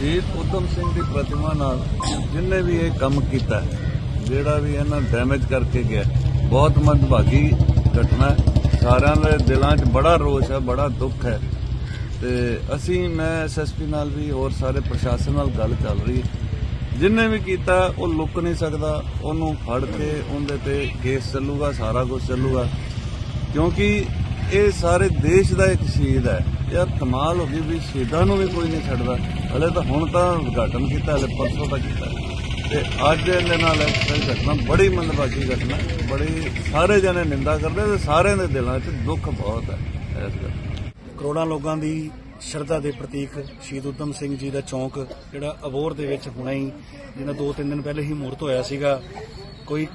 ਸ਼ਹੀਦ ਉਦਮ ਸਿੰਘ ਦੀ ਪ੍ਰਤਿਮਾ ਨਾਲ ਜਿਨਨੇ ਵੀ ਇਹ ਕੰਮ ਕੀਤਾ ਜਿਹੜਾ ਵੀ ਇਹਨਾਂ ਡੈਮੇਜ ਕਰਕੇ ਗਿਆ ਬਹੁਤ ਮੰਦਭਾਗੀ ਘਟਨਾ ਸਾਰਿਆਂ ਦੇ ਦਿਲਾਂ 'ਚ ਬੜਾ ਰੋਸ ਹੈ, ਬੜਾ ਦੁੱਖ ਹੈ। ਤੇ ਅਸੀਂ, ਮੈਂ ਐਸਐਸਪੀ ਨਾਲ ਵੀ ਹੋਰ ਸਾਰੇ ਪ੍ਰਸ਼ਾਸਨ ਨਾਲ ਗੱਲ ਚੱਲ ਰਹੀ ਹੈ। ਜਿਨਨੇ ਵੀ ਕੀਤਾ, ਉਹ ਲੁੱਕ ਨਹੀਂ ਸਕਦਾ। ਉਹਨੂੰ ਫੜ ਕੇ ਉਹਦੇ ਤੇ ਕੇਸ ਚੱਲੂਗਾ, ਸਾਰਾ ਕੁਝ ਚੱਲੂਗਾ। ਕਿਉਂਕਿ ਇਹ ਸਾਰੇ ਦੇਸ਼ ਦਾ ਇੱਕ ਸ਼ਹੀਦ ਹੈ। ਯਾਰ ਕਮਾਲ ਹੋ ਗਈ ਵੀ ਸ਼ਹੀਦਾਂ ਨੂੰ ਵੀ ਕੋਈ ਨਹੀਂ ਛੱਡਦਾ। ਹਲੇ ਤਾਂ ਹੁਣ ਤਾਂ ਉਦਘਾਟਨ ਕੀਤਾ, ਹਲੇ ਪਰਸੋਂ ਦਾ ਕੀਤਾ। ਤੇ ਅੱਜ ਇਹਦੇ ਨਾਲ ਇਹ ਘਟਨਾ, ਬੜੀ ਮੰਦਭਾਗੀ ਘਟਨਾ ਬੜੀ ਸਾਰੇ ਜਣੇ ਨਿੰਦਾ ਕਰਦੇ ਤੇ ਸਾਰਿਆਂ ਦੇ ਦਿਲਾਂ 'ਚ ਦੁੱਖ ਬਹੁਤ ਹੈ ਇਸ ਗੱਲ ਕਰੋੜਾਂ ਲੋਕਾਂ ਦੀ ਸ਼ਰਧਾ ਦੇ ਪ੍ਰਤੀਕ ਸ਼ਹੀਦ ਉਦਮ ਸਿੰਘ ਜੀ ਦਾ ਚੌਂਕ, ਜਿਹੜਾ ਅਬੋਰ ਦੇ ਵਿੱਚ ਹੁਣੇ ਹੀ, ਜਿਹਨਾਂ ਦੋ ਤਿੰਨ ਦਿਨ ਪਹਿਲੇ ਹੀ ਮੂਰਤ ਹੋਇਆ ਸੀਗਾ, ਕੋਈ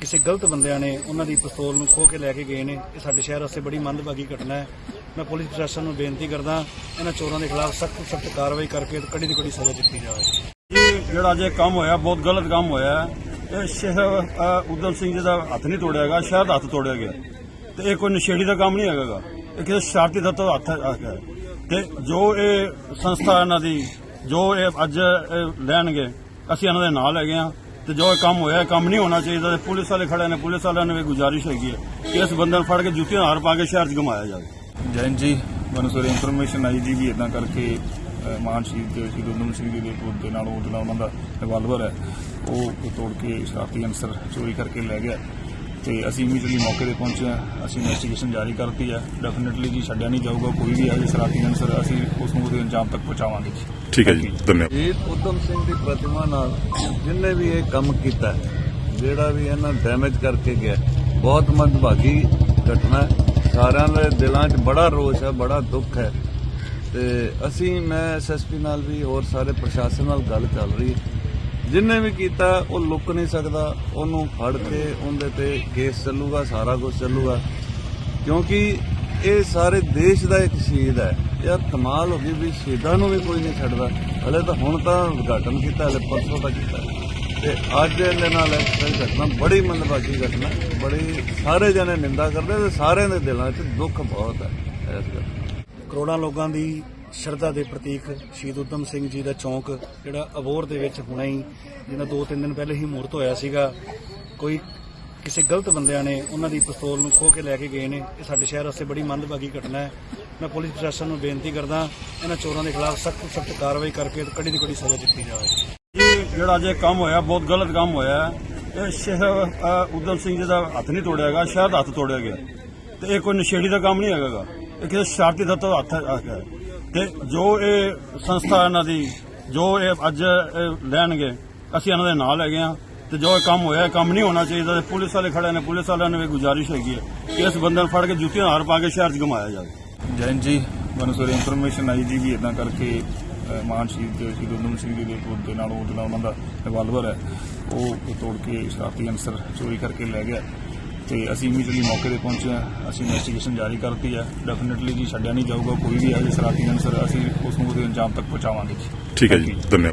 ਕਿਸੇ ਗਲਤ ਬੰਦਿਆਂ ਨੇ ਉਹਨਾਂ ਦੀ ਪਿਸਤੌਲ ਨੂੰ ਖੋਹ ਕੇ ਲੈ ਕੇ ਗਏ ਨੇ। ਇਹ ਸਾਡੇ ਸ਼ਹਿਰ ਵਾਸਤੇ ਬੜੀ ਮੰਦਭਾਗੀ ਘਟਨਾ ਹੈ। ਮੈਂ ਪੁਲਿਸ ਪ੍ਰਸ਼ਾਸਨ ਨੂੰ ਬੇਨਤੀ ਕਰਦਾ ਇਹਨਾਂ ਚੋਰਾਂ ਦੇ ਖਿਲਾਫ ਸਖਤ ਸਖਤ ਕਾਰਵਾਈ ਕਰਕੇ ਕੜੀ ਦੀ ਕੜੀ ਸਜ਼ਾ ਦਿੱਤੀ ਜਾਵੇ। ਇਹ ਜਿਹੜਾ ਅੱਜ ਇਹ ਕੰਮ ਹੋਇਆ ਬਹੁਤ ਗਲਤ ਕੰਮ ਹੋਇਆ ਇਹ ਸ਼ਹਿਰ ਅ, ਉਦਮ ਸਿੰਘ ਜੀ ਦਾ ਹੱਥ ਨਹੀਂ ਤੋੜਿਆ ਗਿਆ ਸ਼ਹਿਰ ਦਾ ਹੱਥ ਤੋੜਿਆ ਗਿਆ। ਤੇ ਇਹ ਕੋਈ ਨਸ਼ੇੜੀ ਦਾ ਕੰਮ ਨਹੀਂ ਹੈਗਾ ਇਹ ਕਿਸੇ ਸ਼ਰਾਰਤੀ ਤੱਤ ਦਾ ਹੱਥ ਹੈ ਤੇ ਜੋ ਇਹ ਸੰਸਥਾ ਇਹਨਾਂ ਦੀ ਜੋ ਇਹ ਅੱਜ ਲੈਣਗੇ ਅਸੀਂ ਇਹਨਾਂ ਦੇ ਨਾਲ ਹੈਗੇ ਆ ਤੇ ਜੋ ਇਹ ਕੰਮ ਹੋਇਆ, ਇਹ ਕੰਮ ਨਹੀਂ ਹੋਣਾ ਚਾਹੀਦਾ ਤੇ ਪੁਲਿਸ ਵਾਲੇ ਖੜੇ ਨੇ, ਪੁਲਿਸ ਵਾਲਿਆਂ ਨੂੰ ਵੀ ਗੁਜ਼ਾਰਿਸ਼ ਹੈਗੀ ਹੈ ਕਿ ਇਸ ਬੰਦੇ ਨੂੰ ਫੜ ਕੇ ਜੁੱਤੀਆਂ ਹਾਰ ਪਾ ਕੇ ਸ਼ਹਿਰ 'ਚ ਘੁਮਾਇਆ ਜਾਵੇ। ਜੈਨ ਜੀ, ਮੈਨੂੰ ਸਵੇਰੇ ਇਨਫੋਰਮੇਸ਼ਨ ਆਈ ਜੀ ਵੀ ਇਦਾਂ ਕਰਕੇ ਮਾਨ ਸ਼ਹੀਦ ਦੇ ਸ਼ਹੀਦ ਉਦਮ ਸਿੰਘ ਜੀ ਦੇ ਪੁੱਤ ਦੇ ਨਾਲ ਉਹ ਜਿਹੜਾ ਉਹਨਾਂ ਦਾ ਰਿਵਾਲਵਰ ਹੈ, ਉਹ ਤੋੜ ਕੇ ਸ਼ਰਾਰਤੀ ਅਨਸਰ ਚੋਰੀ ਕਰਕੇ ਲੈ ਗਿਆ। ਤੇ ਅਸੀਂ ਇਮੀਡੀਏਟਲੀ ਮੌਕੇ ਤੇ ਪਹੁੰਚੇ ਹਾਂ ਅਸੀਂ ਇਨਵੈਸਟੀਗੇਸ਼ਨ ਜਾਰੀ ਕਰਤੀ ਹੈ। ਡੈਫੀਨਿਟਲੀ ਜੀ ਛੱਡਿਆ ਨਹੀਂ ਜਾਊਗਾ ਕੋਈ ਵੀ ਹੈ ਜੇ ਸ਼ਰਾਰਤੀ ਅਨਸਰ ਅਸੀਂ ਉਸ ਨੂੰ ਉਹਦੇ ਅੰਜਾਮ ਤੱਕ ਪਹੁੰਚਾਵਾਂਗੇ ਜੀ। ਠੀਕ ਹੈ ਜੀ. ਧੰਨਵਾਦ। ਸ਼ਹੀਦ ਉਦਮ ਸਿੰਘ ਦੀ ਪ੍ਰਤਿਮਾ ਨਾਲ ਜਿਨਨੇ ਵੀ ਇਹ ਕੰਮ ਕੀਤਾ ਹੈ, ਜਿਹੜਾ ਵੀ ਇਹਨਾਂ ਡੈਮੇਜ ਕਰਕੇ ਗਿਆ ਬਹੁਤ ਮੰਦਭਾਗੀ ਘਟਨਾ ਹੈ। ਸਾਰਿਆਂ ਦੇ ਦਿਲਾਂ 'ਚ ਬੜਾ ਰੋਸ ਹੈ ਬੜਾ ਦੁੱਖ ਹੈ। ਤੇ ਅਸੀਂ ਮੈਂ ਐਸਐਸਪੀ ਨਾਲ ਵੀ ਹੋਰ ਸਾਰੇ ਪ੍ਰਸ਼ਾਸਨ ਨਾਲ ਗੱਲ ਚੱਲ ਰਹੀ ਹੈ। ਜਿੰਨੇ ਵੀ ਕੀਤਾ, ਉਹ ਲੁੱਕ ਨਹੀਂ ਸਕਦਾ। ਉਹਨੂੰ ਫੜ ਕੇ ਉਹਦੇ ਤੇ ਕੇਸ ਚੱਲੂਗਾ, ਸਾਰਾ ਕੁਝ ਚੱਲੂਗਾ। ਕਿਉਂਕਿ ਇਹ ਸਾਰੇ ਦੇਸ਼ ਦਾ ਇੱਕ ਸ਼ਹੀਦ ਹੈ। ਯਾਰ, ਕਮਾਲ ਹੋ ਗਈ ਵੀ ਸ਼ਹੀਦਾਂ ਨੂੰ ਵੀ ਕੋਈ ਨਹੀਂ ਛੱਡਦਾ। ਹਲੇ ਤਾਂ ਹੁਣ ਤਾਂ ਉਦਘਾਟਨ ਕੀਤਾ, ਹਲੇ ਪਰਸੋਂ ਦਾ ਕੀਤਾ। ਤੇ ਅੱਜ ਇਹਦੇ ਨਾਲ ਇਹ ਘਟਨਾ, ਬੜੀ ਮੰਦਭਾਗੀ ਘਟਨਾ। ਬੜੀ ਸਾਰੇ ਜਣੇ ਨਿੰਦਾ ਕਰਦੇ ਤੇ ਸਾਰਿਆਂ ਦੇ ਦਿਲਾਂ 'ਚ ਦੁੱਖ ਬਹੁਤ ਹੈ ਇਸ ਗੱਲ ਕਰੋੜਾਂ ਲੋਕਾਂ ਦੀ ਸ਼ਰਧਾ ਦੇ ਪ੍ਰਤੀਕ ਸ਼ਹੀਦ ਉਦਮ ਸਿੰਘ ਜੀ ਦਾ ਚੌਂਕ, ਜਿਹੜਾ ਅਬੋਰ ਦੇ ਵਿੱਚ ਹੁਣੇ ਹੀ, ਜਿਹਨਾਂ ਦੋ ਤਿੰਨ ਦਿਨ ਪਹਿਲੇ ਹੀ ਮੂਰਤ ਹੋਇਆ ਸੀਗਾ। ਕੋਈ ਕਿਸੇ ਗਲਤ ਬੰਦਿਆਂ ਨੇ ਉਹਨਾਂ ਦੀ ਪਿਸਤੌਲ ਨੂੰ ਖੋਹ ਕੇ ਲੈ ਕੇ ਗਏ ਨੇ। ਇਹ ਸਾਡੇ ਸ਼ਹਿਰ ਵਾਸਤੇ ਬੜੀ ਮੰਦਭਾਗੀ ਘਟਨਾ ਹੈ। ਮੈਂ ਪੁਲਿਸ ਪ੍ਰਸ਼ਾਸਨ ਨੂੰ ਬੇਨਤੀ ਕਰਦਾ, ਇਹਨਾਂ ਚੋਰਾਂ ਦੇ ਖਿਲਾਫ ਸਖਤ ਸਖਤ ਕਾਰਵਾਈ ਕਰਕੇ ਕੜੀ ਦੀ ਕੜੀ ਸਜ਼ਾ ਦਿੱਤੀ ਜਾਵੇ। ਇਹ ਜਿਹੜਾ ਅੱਜ ਇਹ ਕੰਮ ਹੋਇਆ, ਬਹੁਤ ਗਲਤ ਕੰਮ ਹੋਇਆ ਹੈ। ਇਹ ਸ਼ਹਿਰ ਉਦਮ ਸਿੰਘ ਜੀ ਦਾ ਹੱਥ ਨਹੀਂ ਤੋੜਿਆ ਗਿਆ ਸ਼ਹਿਰ ਦਾ ਹੱਥ ਤੋੜਿਆ ਗਿਆ। ਤੇ ਇਹ ਕੋਈ ਨਸ਼ੇੜੀ ਦਾ ਕੰਮ ਨਹੀਂ ਹੈਗਾ ਇਹ ਕਿਸੇ ਸ਼ਰਾਰਤੀ ਤੱਤ ਦਾ ਹੱਥ ਹੈ। ਤੇ ਜੋ ਇਹ ਸੰਸਥਾ ਇਹਨਾਂ ਦੀ, ਜੋ ਇਹ ਅੱਜ ਲੈਣਗੇ, ਅਸੀਂ ਇਹਨਾਂ ਦੇ ਨਾਲ ਹੈਗੇ ਆ ਤੇ ਜੋ ਇਹ ਕੰਮ ਹੋਇਆ, ਇਹ ਕੰਮ ਨਹੀਂ ਹੋਣਾ ਚਾਹੀਦਾ ਤੇ ਪੁਲਿਸ ਵਾਲੇ ਖੜੇ ਨੇ, ਪੁਲਿਸ ਵਾਲਿਆਂ ਨੂੰ ਵੀ ਗੁਜ਼ਾਰਿਸ਼ ਹੈਗੀ ਹੈ ਕਿ ਇਸ ਬੰਦੇ ਨੂੰ ਫੜ ਕੇ ਜੁੱਤੀਆਂ ਹਾਰ ਪਾ ਕੇ ਸ਼ਹਿਰ 'ਚ ਘੁਮਾਇਆ ਜਾਵੇ। ਜੈਨ ਜੀ, ਮੈਨੂੰ ਸਵੇਰੇ ਇਨਫੋਰਮੇਸ਼ਨ ਆਈ ਜੀ ਵੀ ਇਦਾਂ ਕਰਕੇ ਮਾਨ ਸ਼ਹੀਦ ਦੇ ਸ਼ਹੀਦ ਉਦਮ ਸਿੰਘ ਜੀ ਦੇ ਪੁੱਤ ਦੇ ਨਾਲ ਉਹ ਜਿਹੜਾ ਉਹਨਾਂ ਦਾ ਰਿਵਾਲਵਰ ਹੈ, ਉਹ ਤੋੜ ਕੇ ਸ਼ਰਾਰਤੀ ਅਨਸਰ ਚੋਰੀ ਕਰਕੇ ਲੈ ਗਿਆ। ਤੇ ਅਸੀਂ ਇਮੀਡੀਏਟਲੀ ਮੌਕੇ ਤੇ ਪਹੁੰਚੇ ਹਾਂ। ਅਸੀਂ ਇਨਵੈਸਟੀਗੇਸ਼ਨ ਜਾਰੀ ਕਰਤੀ ਹੈ। ਡੈਫੀਨਿਟਲੀ ਜੀ ਛੱਡਿਆ ਨਹੀਂ ਜਾਊਗਾ ਕੋਈ ਵੀ ਹੈ ਜੇ ਸ਼ਰਾਰਤੀ ਅਨਸਰ ਅਸੀਂ ਉਸ ਨੂੰ ਉਹਦੇ ਅੰਜਾਮ ਤੱਕ ਪਹੁੰਚਾਵਾਂਗੇ ਜੀ। ਠੀਕ ਹੈ ਜੀ. ਧੰਨਵਾਦ।